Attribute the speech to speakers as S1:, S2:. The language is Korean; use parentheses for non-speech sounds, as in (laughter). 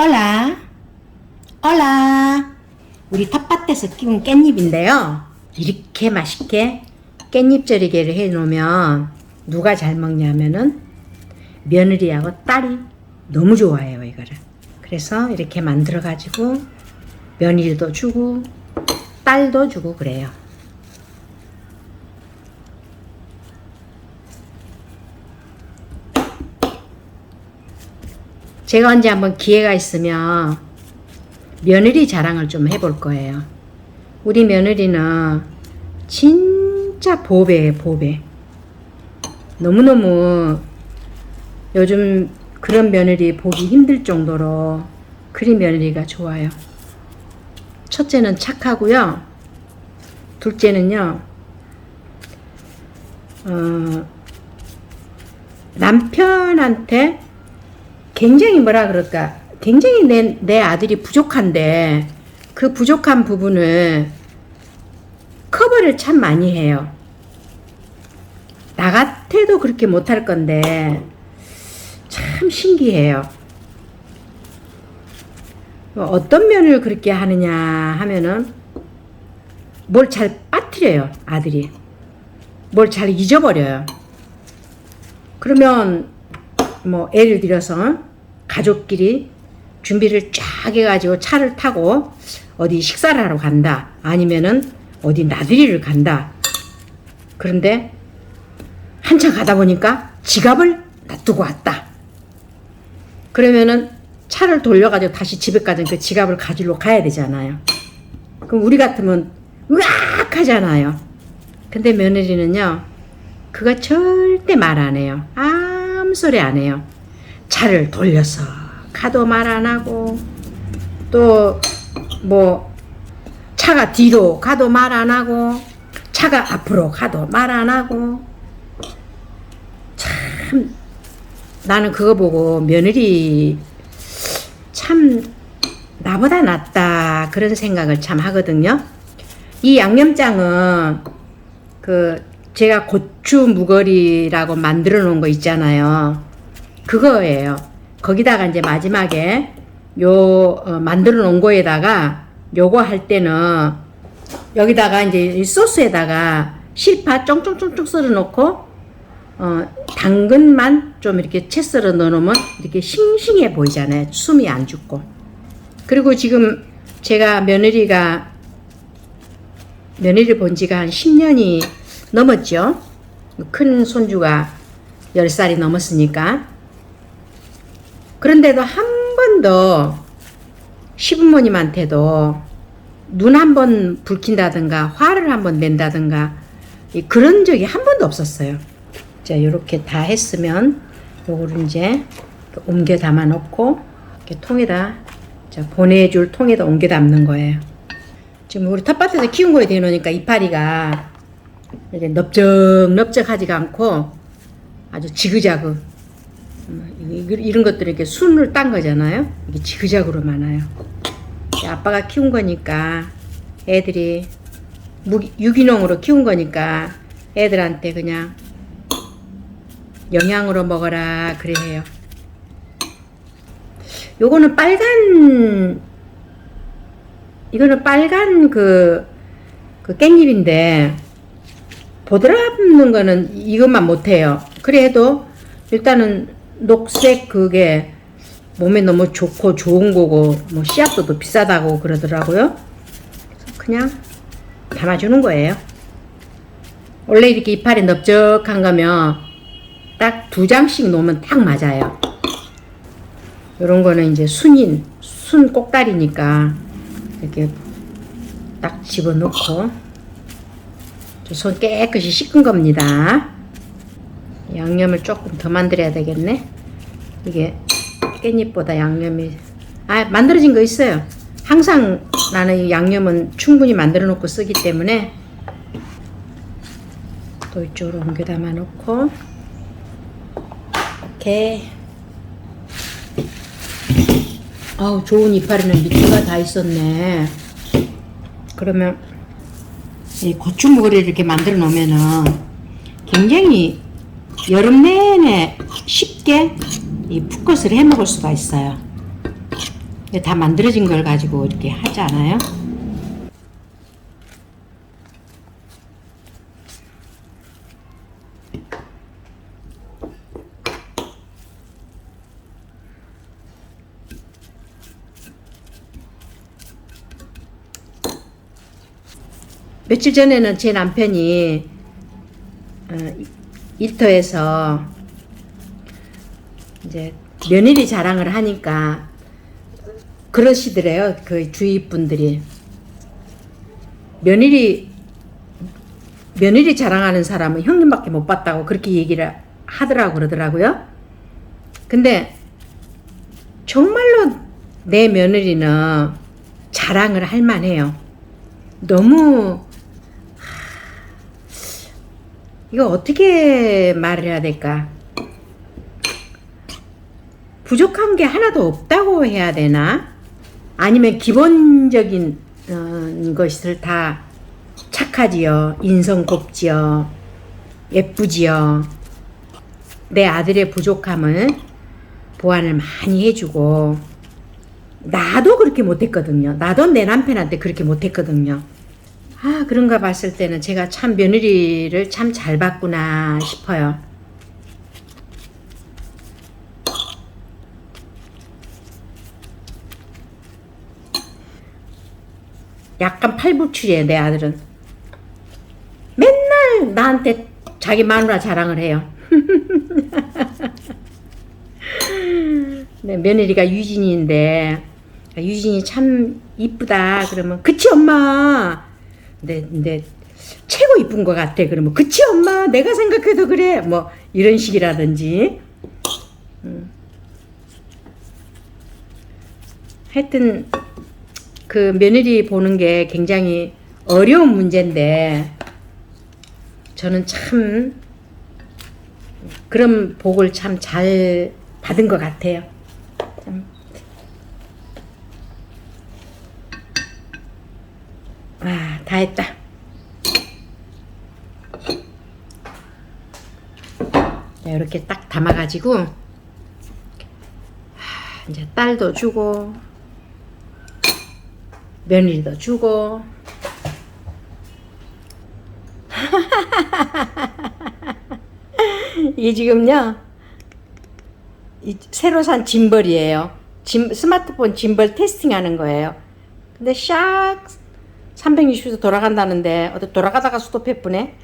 S1: 올라, 올라. 우리 텃밭에서 키운 깻잎인데요. 이렇게 맛있게 깻잎 절이게를 해놓으면 누가 잘 먹냐면은 며느리하고 딸이 너무 좋아해요 이거를. 그래서 이렇게 만들어 가지고 며느리도 주고 딸도 주고 그래요. 제가 언제 한번 기회가 있으면 며느리 자랑을 좀 해볼 거예요. 우리 며느리는 진짜 보배예요, 보배. 너무너무 요즘 그런 며느리 보기 힘들 정도로 그리 며느리가 좋아요. 첫째는 착하고요. 둘째는요, 어, 남편한테 굉장히 뭐라 그럴까 굉장히 내, 내 아들이 부족한데 그 부족한 부분을 커버를 참 많이 해요. 나 같아도 그렇게 못할 건데 참 신기해요. 뭐 어떤 면을 그렇게 하느냐 하면은 뭘 잘 빠뜨려요 아들이 뭘 잘 잊어버려요. 그러면 뭐 예를 들어서 가족끼리 준비를 쫙 해가지고 차를 타고 어디 식사를 하러 간다. 아니면은 어디 나들이를 간다. 그런데 한참 가다 보니까 지갑을 놔두고 왔다. 그러면은 차를 돌려가지고 다시 집에까지 그 지갑을 가지러 가야 되잖아요. 그럼 우리 같으면 으악 하잖아요. 근데 며느리는요, 그거 절대 말 안 해요. 아무 소리 안 해요. 차를 돌려서 가도 말 안 하고 또 뭐 차가 뒤로 가도 말 안 하고 차가 앞으로 가도 말 안 하고 참 나는 그거 보고 며느리 참 나보다 낫다 그런 생각을 참 하거든요. 이 양념장은 그 제가 고추 무거리라고 만들어 놓은 거 있잖아요. 그거예요. 거기다가 이제 마지막에 요 어, 만들어 놓은 거에다가 요거 할 때는 여기다가 이제 이 소스에다가 실파 쫑쫑쫑쫑 썰어 놓고 어, 당근만 좀 이렇게 채 썰어 넣으면 이렇게 싱싱해 보이잖아요. 숨이 안 죽고. 그리고 지금 제가 며느리가 며느리 본 지가 한 10년이 넘었죠. 큰 손주가 10살이 넘었으니까. 그런데도 한 번도 시부모님한테도 눈 한 번 붉힌다든가 화를 한 번 낸다든가 이 그런 적이 한 번도 없었어요. 자, 이렇게 다 했으면 요거를 이제 옮겨 담아 놓고 이렇게 통에다 자, 보내줄 통에다 옮겨 담는 거예요. 지금 우리 텃밭에서 키운 거에 대놓으니까 이파리가 이렇게 넓적넓적하지가 않고 아주 지그자그 음, 이- 이런 것들이 이렇게 순을 딴 거잖아요. 이게 지그자그로 많아요. 아빠가 키운 거니까 애들이 유기농으로 키운 거니까 애들한테 그냥 영양으로 먹어라 그래 해요. 요거는 빨간 이거는 빨간 그, 그 깻잎인데 보드라는 거는 이것만 못해요. 그래도 일단은 녹색 그게 몸에 너무 좋고 좋은 거고 뭐 씨앗도 더 비싸다고 그러더라고요. 그냥 담아주는 거예요. 원래 이렇게 이파리 넓적한 거면 딱 두 장씩 놓으면 딱 맞아요. 이런 거는 이제 순인, 순 꼭다리니까 이렇게 딱 집어넣고 저손 깨끗이 씻은 겁니다. 양념을 조금 더 만들어야 되겠네. 이게 깻잎보다 양념이 아 만들어진 거 있어요. 항상 나는 이 양념은 충분히 만들어 놓고 쓰기 때문에 또 이쪽으로 옮겨 담아 놓고 이렇게 아우 좋은 이파리는 밑에가 다 있었네. 그러면 이 고추 무거리를 이렇게 만들어 놓으면은 굉장히 여름 내내 쉽게 이 풋것을 해 먹을 수가 있어요. 다 만들어진 걸 가지고 이렇게 하지 않아요? 며칠 전에는 제 남편이 어, 이- 일터에서 이제 며느리 자랑을 하니까 그러시더래요. 그 주위 분들이 며느리 며느리 자랑하는 사람은 형님밖에 못 봤다고 그렇게 얘기를 하더라고 그러더라고요. 근데 정말로 내 며느리는 자랑을 할 만해요. 너무 이거 어떻게 말을 해야 될까? 부족한 게 하나도 없다고 해야 되나? 아니면 기본적인 어, 것을 다 착하지요, 인성 곱지요, 예쁘지요. 내 아들의 부족함을 보완을 많이 해주고 나도 그렇게 못했거든요. 나도 내 남편한테 그렇게 못했거든요. 아, 그런가 봤을 때는 제가 참 며느리를 참 잘 봤구나 싶어요. 약간 팔불출이에요, 내 아들은. 맨날 나한테 자기 마누라 자랑을 해요. (laughs) 네, 며느리가 유진이인데, 유진이 참 이쁘다. 그러면, 그치, 엄마? 근데, 근데, 최고 이쁜 것 같아. 그러면, 그치, 엄마? 내가 생각해도 그래. 뭐, 이런 식이라든지. 음. 하여튼, 그 며느리 보는 게 굉장히 어려운 문제인데, 저는 참, 그런 복을 참 잘 받은 것 같아요. 참. 아, 다 했다. 네, 이렇게 딱 담아가지고, 하, 이제 딸도 주고, 며느리도 주고, (laughs) 이게 지금요, 이 새로 산 짐벌이에요. 짐, 스마트폰 짐벌 테스팅 하는 거예요. 근데 샥 360도 돌아간다는데 어디 돌아가다가 스톱했쁘네.